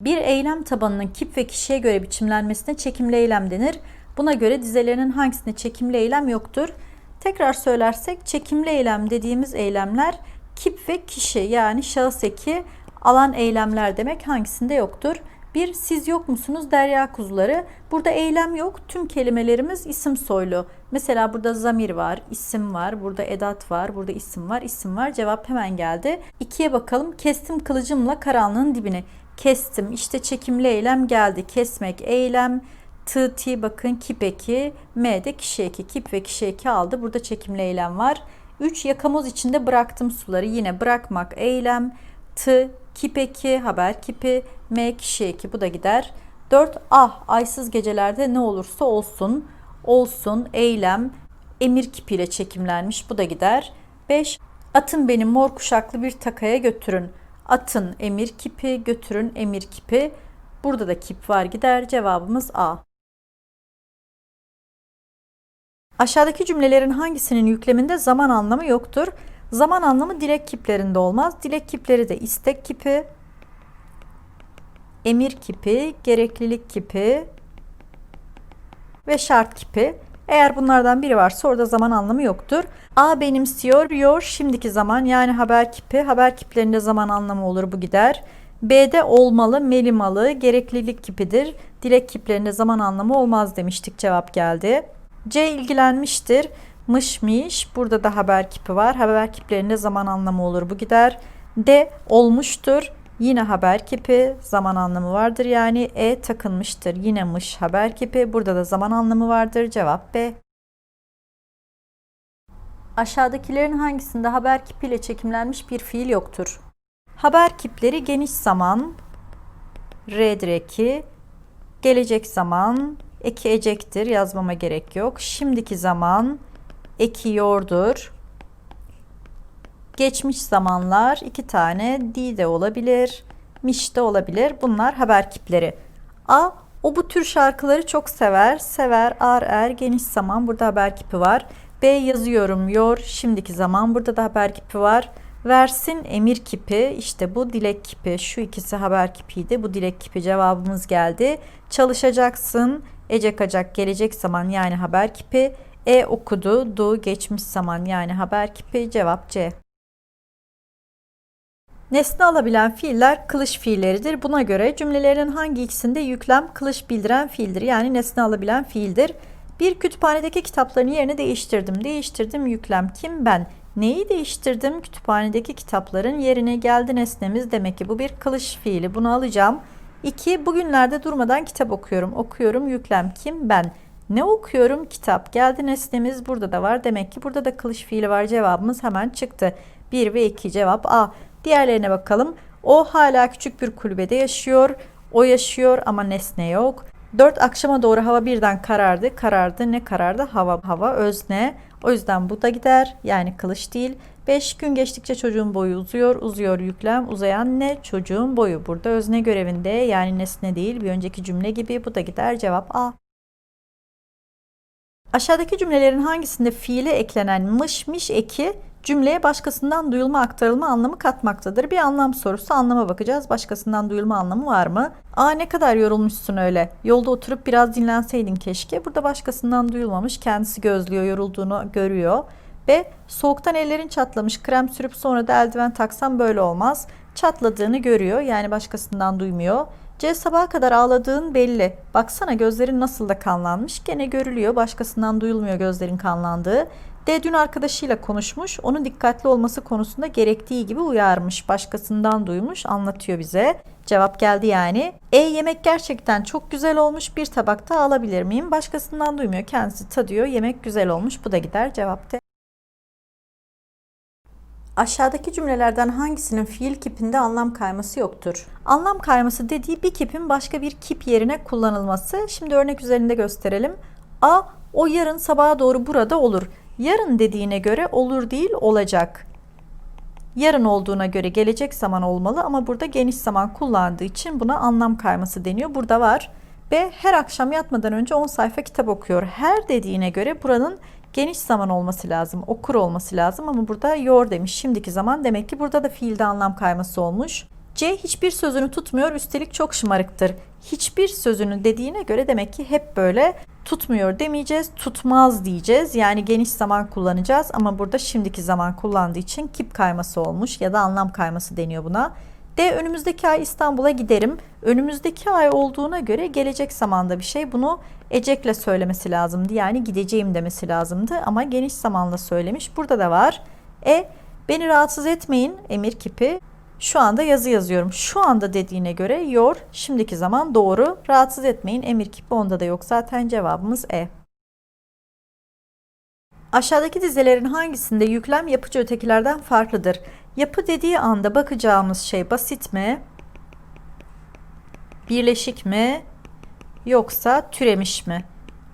Bir eylem tabanının kip ve kişiye göre biçimlenmesine çekimli eylem denir. Buna göre dizelerinin hangisinde çekimli eylem yoktur? Tekrar söylersek çekimli eylem dediğimiz eylemler kip ve kişi yani şahıs eki alan eylemler demek hangisinde yoktur? Bir siz yok musunuz derya kuzuları. Burada eylem yok. Tüm kelimelerimiz isim soylu. Mesela burada zamir var, isim var, burada edat var, burada isim var, isim var. Cevap hemen geldi. İkiye bakalım. Kestim kılıcımla karanlığın dibini. Kestim. İşte çekimli eylem geldi. Kesmek eylem. T, T bakın kip eki. M de kişi eki. Kip ve kişi eki aldı. Burada çekimli eylem var. 3 yakamoz içinde bıraktım suları. Yine bırakmak eylem. T, kip eki, haber kipi. M, kişi eki. Bu da gider. 4 ah aysız gecelerde ne olursa olsun. Olsun eylem. Emir kipiyle çekimlenmiş. Bu da gider. 5 atın beni mor kuşaklı bir takaya götürün. Atın emir kipi, götürün emir kipi. Burada da kip var gider. Cevabımız A. Aşağıdaki cümlelerin hangisinin yükleminde zaman anlamı yoktur? Zaman anlamı dilek kiplerinde olmaz. Dilek kipleri de istek kipi, emir kipi, gereklilik kipi ve şart kipi. Eğer bunlardan biri varsa orada zaman anlamı yoktur. A benimsiyor, yor şimdiki zaman yani haber kipi. Haber kiplerinde zaman anlamı olur bu gider. B'de olmalı, melimalı, gereklilik kipidir. Dilek kiplerinde zaman anlamı olmaz demiştik cevap geldi. C ilgilenmiştir. Mışmış. Burada da haber kipi var. Haber kiplerinde zaman anlamı olur bu gider. D olmuştur. Yine haber kipi zaman anlamı vardır yani e takılmıştır. Yine mış haber kipi. Burada da zaman anlamı vardır. Cevap B. Aşağıdakilerin hangisinde haber kipiyle çekimlenmiş bir fiil yoktur? Haber kipleri geniş zaman, R'dir eki, gelecek zaman, eki ecektir yazmama gerek yok. Şimdiki zaman, eki yordur. Geçmiş zamanlar iki tane di de olabilir, miş de olabilir. Bunlar haber kipleri. A. O bu tür şarkıları çok sever. Sever, ar, er, geniş zaman. Burada haber kipi var. B. Yazıyorum, yor. Şimdiki zaman. Burada da haber kipi var. Versin emir kipi. İşte bu dilek kipi. Şu ikisi haber kipiydi. Bu dilek kipi cevabımız geldi. Çalışacaksın. Ecek acak gelecek zaman yani haber kipi. E okudu. Du geçmiş zaman yani haber kipi. Cevap C. Nesne alabilen fiiller kılıç fiilleridir. Buna göre cümlelerin hangi ikisinde yüklem kılıç bildiren fiildir? Yani nesne alabilen fiildir. Bir kütüphanedeki kitapların yerini değiştirdim. Değiştirdim yüklem kim? Ben. Neyi değiştirdim? Kütüphanedeki kitapların yerine geldi nesnemiz. Demek ki bu bir kılıç fiili. Bunu alacağım. 2. Bugünlerde durmadan kitap okuyorum. Okuyorum yüklem kim? Ben. Ne okuyorum? Kitap. Geldi nesnemiz burada da var. Demek ki burada da kılıç fiili var. Cevabımız hemen çıktı. 1 ve 2 cevap A. Diğerlerine bakalım. O hala küçük bir kulübede yaşıyor. O yaşıyor ama nesne yok. 4 akşama doğru hava birden karardı. Karardı. Ne karardı? Hava. Hava özne. O yüzden bu da gider. Yani kılıç değil. 5 gün geçtikçe çocuğun boyu uzuyor. Uzuyor yüklem. Uzayan ne? Çocuğun boyu. Burada özne görevinde yani nesne değil. Bir önceki cümle gibi. Bu da gider. Cevap A. Aşağıdaki cümlelerin hangisinde fiile eklenen mış miş eki cümleye başkasından duyulma aktarılma anlamı katmaktadır. Bir anlam sorusu anlama bakacağız. Başkasından duyulma anlamı var mı? Aa ne kadar yorulmuşsun öyle. Yolda oturup biraz dinlenseydin keşke. Burada başkasından duyulmamış. Kendisi gözlüyor, yorulduğunu görüyor. Ve soğuktan ellerin çatlamış. Krem sürüp sonra da eldiven taksam böyle olmaz. Çatladığını görüyor. Yani başkasından duymuyor. C sabaha kadar ağladığın belli. Baksana gözlerin nasıl da kanlanmış. Gene görülüyor. Başkasından duyulmuyor gözlerin kanlandığı. D dün arkadaşıyla konuşmuş. Onun dikkatli olması konusunda gerektiği gibi uyarmış. Başkasından duymuş. Anlatıyor bize. Cevap geldi yani. E yemek gerçekten çok güzel olmuş. Bir tabakta alabilir miyim? Başkasından duymuyor. Kendisi tadıyor. Yemek güzel olmuş. Bu da gider. Cevap D. Aşağıdaki cümlelerden hangisinin fiil kipinde anlam kayması yoktur? Anlam kayması dediği bir kipin başka bir kip yerine kullanılması. Şimdi örnek üzerinde gösterelim. A. O yarın sabaha doğru burada olur. Yarın dediğine göre olur değil olacak. Yarın olduğuna göre gelecek zaman olmalı ama burada geniş zaman kullandığı için buna anlam kayması deniyor. Burada var. B. Her akşam yatmadan önce 10 sayfa kitap okuyor. Her dediğine göre buranın geniş zaman olması lazım. Okur olması lazım ama burada yor demiş. Şimdiki zaman demek ki burada da fiilde anlam kayması olmuş. C hiçbir sözünü tutmuyor üstelik çok şımarıktır. Hiçbir sözünü dediğine göre demek ki hep böyle tutmuyor demeyeceğiz, tutmaz diyeceğiz. Yani geniş zaman kullanacağız ama burada şimdiki zaman kullandığı için kip kayması olmuş ya da anlam kayması deniyor buna. D önümüzdeki ay İstanbul'a giderim. Önümüzdeki ay olduğuna göre gelecek zamanda bir şey. Bunu ecekle söylemesi lazımdı. Yani gideceğim demesi lazımdı ama geniş zamanla söylemiş. Burada da var. E beni rahatsız etmeyin emir kipi. Şu anda yazı yazıyorum. Şu anda dediğine göre yor şimdiki zaman doğru. Rahatsız etmeyin emir kipi onda da yok. Zaten cevabımız E. Aşağıdaki dizelerin hangisinde yüklem yapıcı ötekilerden farklıdır? Yapı dediği anda bakacağımız şey basit mi? Birleşik mi? Yoksa türemiş mi?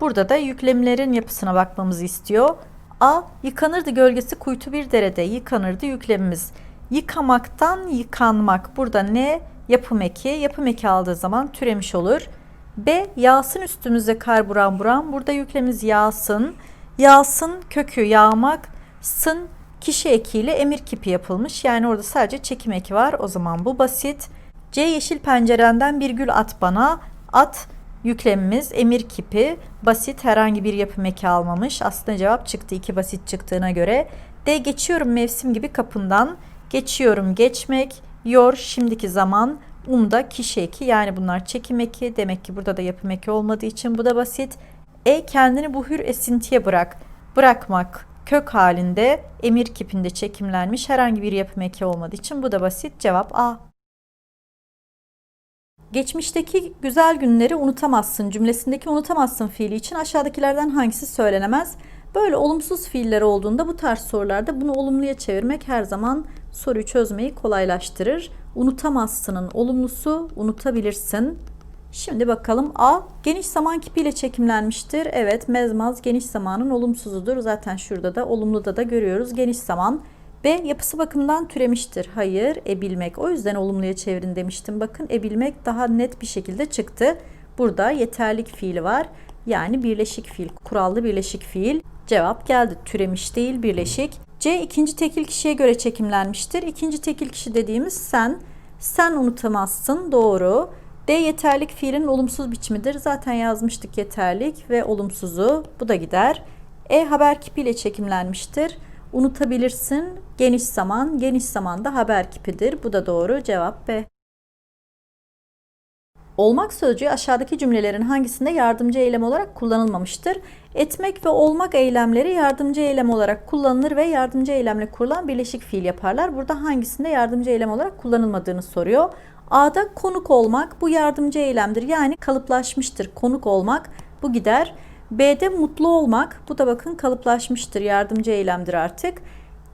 Burada da yüklemlerin yapısına bakmamızı istiyor. A. Yıkanırdı gölgesi kuytu bir derede. Yıkanırdı yüklemimiz. Yıkamaktan yıkanmak. Burada ne? Yapım eki. Yapım eki aldığı zaman türemiş olur. B. Yağsın üstümüze kar buran buran. Burada yüklemimiz yağsın. Yağsın kökü yağmak. Sın kişi ekiyle emir kipi yapılmış. Yani orada sadece çekim eki var. O zaman bu basit. C yeşil pencerenden bir gül at bana. At yüklemimiz emir kipi. Basit herhangi bir yapım eki almamış. Aslında cevap çıktı. iki basit çıktığına göre. D geçiyorum mevsim gibi kapından. Geçiyorum geçmek. Yor şimdiki zaman. Umda kişi eki yani bunlar çekim eki. Demek ki burada da yapım eki olmadığı için bu da basit. E kendini bu hür esintiye bırak. Bırakmak kök halinde emir kipinde çekimlenmiş herhangi bir yapım eki olmadığı için bu da basit. Cevap A. Geçmişteki güzel günleri unutamazsın cümlesindeki unutamazsın fiili için aşağıdakilerden hangisi söylenemez? Böyle olumsuz fiiller olduğunda bu tarz sorularda bunu olumluya çevirmek her zaman soruyu çözmeyi kolaylaştırır. Unutamazsının olumlusu unutabilirsin. Şimdi bakalım A geniş zaman kipiyle çekimlenmiştir. Evet mezmaz geniş zamanın olumsuzudur. Zaten şurada da olumluda da görüyoruz geniş zaman. B yapısı bakımından türemiştir. Hayır ebilmek. O yüzden olumluya çevirin demiştim. Bakın ebilmek daha net bir şekilde çıktı. Burada yeterlik fiili var. Yani birleşik fiil. Kurallı birleşik fiil. Cevap geldi. Türemiş değil birleşik. C ikinci tekil kişiye göre çekimlenmiştir. İkinci tekil kişi dediğimiz sen. Sen unutamazsın. Doğru. D yeterlik fiilin olumsuz biçimidir. Zaten yazmıştık yeterlik ve olumsuzu. Bu da gider. E haber kipiyle çekimlenmiştir. Unutabilirsin. Geniş zaman. Geniş zamanda haber kipidir. Bu da doğru. Cevap B. Olmak sözcüğü aşağıdaki cümlelerin hangisinde yardımcı eylem olarak kullanılmamıştır? Etmek ve olmak eylemleri yardımcı eylem olarak kullanılır ve yardımcı eylemle kurulan birleşik fiil yaparlar. Burada hangisinde yardımcı eylem olarak kullanılmadığını soruyor. A'da konuk olmak bu yardımcı eylemdir. Yani kalıplaşmıştır. Konuk olmak bu gider. B'de mutlu olmak bu da bakın kalıplaşmıştır. Yardımcı eylemdir artık.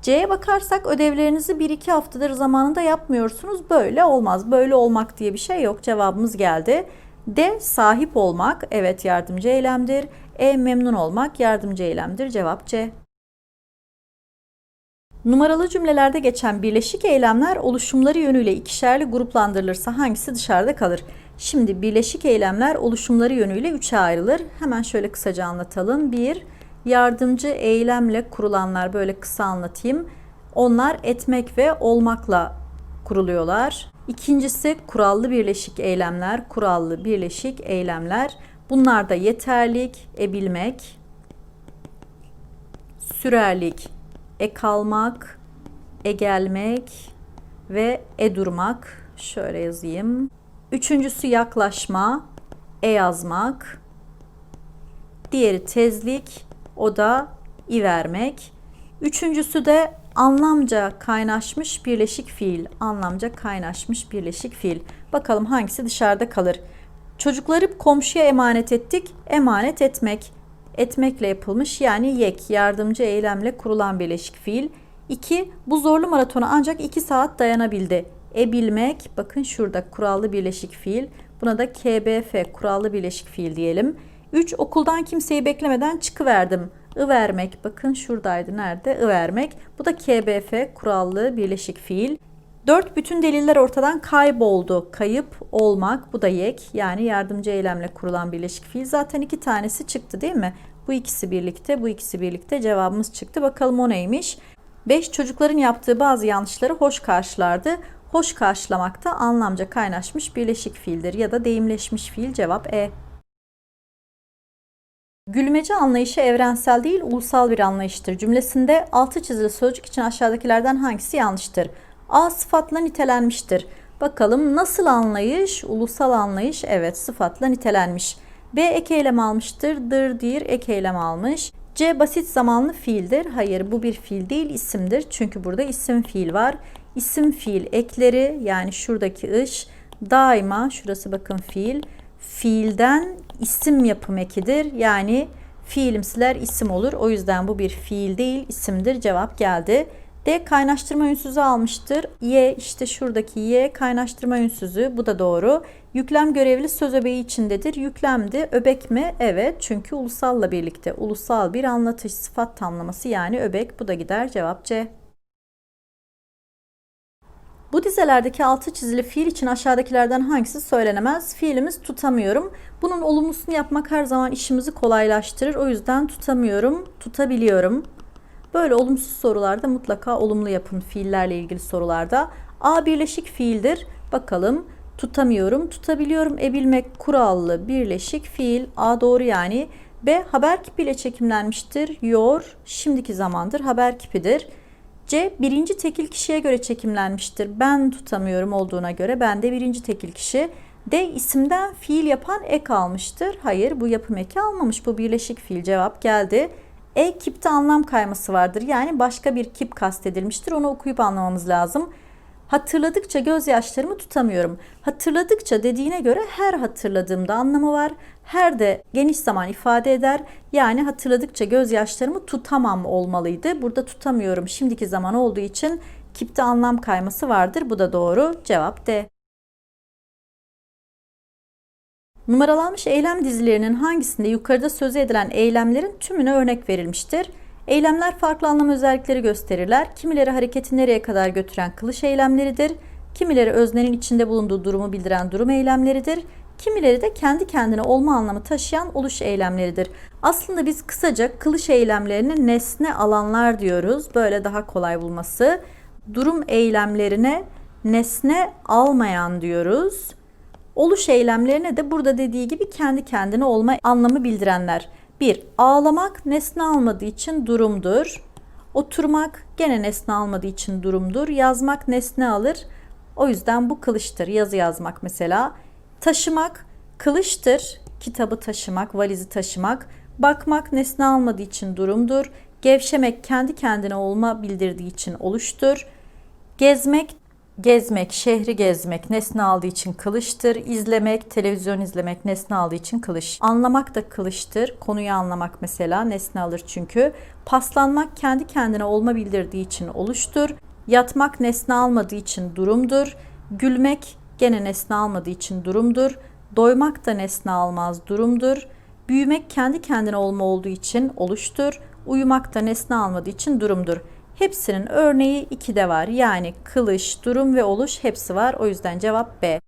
C'ye bakarsak ödevlerinizi 1-2 haftadır zamanında yapmıyorsunuz. Böyle olmaz. Böyle olmak diye bir şey yok. Cevabımız geldi. D sahip olmak evet yardımcı eylemdir. E memnun olmak yardımcı eylemdir. Cevap C. Numaralı cümlelerde geçen birleşik eylemler oluşumları yönüyle ikişerli gruplandırılırsa hangisi dışarıda kalır? Şimdi birleşik eylemler oluşumları yönüyle üçe ayrılır. Hemen şöyle kısaca anlatalım. Bir, yardımcı eylemle kurulanlar böyle kısa anlatayım. Onlar etmek ve olmakla kuruluyorlar. İkincisi kurallı birleşik eylemler, kurallı birleşik eylemler. Bunlar da yeterlik, ebilmek, sürerlik, e kalmak, e gelmek ve e durmak. Şöyle yazayım. Üçüncüsü yaklaşma, e yazmak. Diğeri tezlik, o da i vermek. Üçüncüsü de anlamca kaynaşmış birleşik fiil. Anlamca kaynaşmış birleşik fiil. Bakalım hangisi dışarıda kalır. Çocukları komşuya emanet ettik. Emanet etmek. Etmekle yapılmış yani yek yardımcı eylemle kurulan birleşik fiil. 2. Bu zorlu maratona ancak 2 saat dayanabildi. Ebilmek bakın şurada kurallı birleşik fiil. Buna da KBF kurallı birleşik fiil diyelim. 3. Okuldan kimseyi beklemeden çıkıverdim. I vermek bakın şuradaydı nerede? I vermek. Bu da KBF kurallı birleşik fiil. 4. Bütün deliller ortadan kayboldu. Kayıp olmak bu da yek yani yardımcı eylemle kurulan birleşik fiil. Zaten iki tanesi çıktı değil mi? Bu ikisi birlikte bu ikisi birlikte cevabımız çıktı. Bakalım o neymiş? 5. Çocukların yaptığı bazı yanlışları hoş karşılardı. Hoş karşılamak da anlamca kaynaşmış birleşik fiildir ya da deyimleşmiş fiil cevap E. Gülmece anlayışı evrensel değil, ulusal bir anlayıştır. Cümlesinde altı çizili sözcük için aşağıdakilerden hangisi yanlıştır? A sıfatla nitelenmiştir. Bakalım nasıl anlayış? Ulusal anlayış evet sıfatla nitelenmiş. B ek eylem almıştır. Dır, dir ek eylem almış. C basit zamanlı fiildir. Hayır bu bir fiil değil isimdir. Çünkü burada isim fiil var. İsim fiil ekleri yani şuradaki ış daima şurası bakın fiil fiilden isim yapım ekidir. Yani fiilimsiler isim olur. O yüzden bu bir fiil değil isimdir. Cevap geldi. D kaynaştırma ünsüzü almıştır. Y işte şuradaki Y kaynaştırma ünsüzü. Bu da doğru. Yüklem görevli söz öbeği içindedir. Yüklemdi. Öbek mi? Evet. Çünkü ulusalla birlikte ulusal bir anlatış sıfat tamlaması yani öbek. Bu da gider. Cevap C. Bu dizelerdeki altı çizili fiil için aşağıdakilerden hangisi söylenemez? Fiilimiz tutamıyorum. Bunun olumlusunu yapmak her zaman işimizi kolaylaştırır. O yüzden tutamıyorum, tutabiliyorum. Böyle olumsuz sorularda mutlaka olumlu yapın fiillerle ilgili sorularda. A birleşik fiildir. Bakalım tutamıyorum, tutabiliyorum. Ebilmek kurallı birleşik fiil. A doğru yani. B haber kipiyle çekimlenmiştir. Yor şimdiki zamandır haber kipidir. C birinci tekil kişiye göre çekimlenmiştir. Ben tutamıyorum olduğuna göre ben de birinci tekil kişi. D isimden fiil yapan ek almıştır. Hayır bu yapım eki almamış. Bu birleşik fiil cevap geldi. E kipte anlam kayması vardır. Yani başka bir kip kastedilmiştir. Onu okuyup anlamamız lazım. Hatırladıkça gözyaşlarımı tutamıyorum. Hatırladıkça dediğine göre her hatırladığımda anlamı var. Her de geniş zaman ifade eder. Yani hatırladıkça gözyaşlarımı tutamam olmalıydı. Burada tutamıyorum şimdiki zaman olduğu için kipte anlam kayması vardır. Bu da doğru. Cevap D. Numaralanmış eylem dizilerinin hangisinde yukarıda sözü edilen eylemlerin tümüne örnek verilmiştir? Eylemler farklı anlam özellikleri gösterirler. Kimileri hareketi nereye kadar götüren kılış eylemleridir. Kimileri öznenin içinde bulunduğu durumu bildiren durum eylemleridir. Kimileri de kendi kendine olma anlamı taşıyan oluş eylemleridir. Aslında biz kısaca kılış eylemlerine nesne alanlar diyoruz. Böyle daha kolay bulması. Durum eylemlerine nesne almayan diyoruz. Oluş eylemlerine de burada dediği gibi kendi kendine olma anlamı bildirenler. 1. Ağlamak nesne almadığı için durumdur. Oturmak gene nesne almadığı için durumdur. Yazmak nesne alır. O yüzden bu kılıçtır. Yazı yazmak mesela. Taşımak kılıçtır. Kitabı taşımak, valizi taşımak. Bakmak nesne almadığı için durumdur. Gevşemek kendi kendine olma bildirdiği için oluştur. Gezmek Gezmek, şehri gezmek nesne aldığı için kılıçtır. İzlemek, televizyon izlemek nesne aldığı için kılıç. Anlamak da kılıçtır. Konuyu anlamak mesela nesne alır çünkü. Paslanmak kendi kendine olma bildirdiği için oluştur. Yatmak nesne almadığı için durumdur. Gülmek gene nesne almadığı için durumdur. Doymak da nesne almaz durumdur. Büyümek kendi kendine olma olduğu için oluştur. Uyumak da nesne almadığı için durumdur. Hepsinin örneği 2'de var. Yani kılış, durum ve oluş hepsi var. O yüzden cevap B.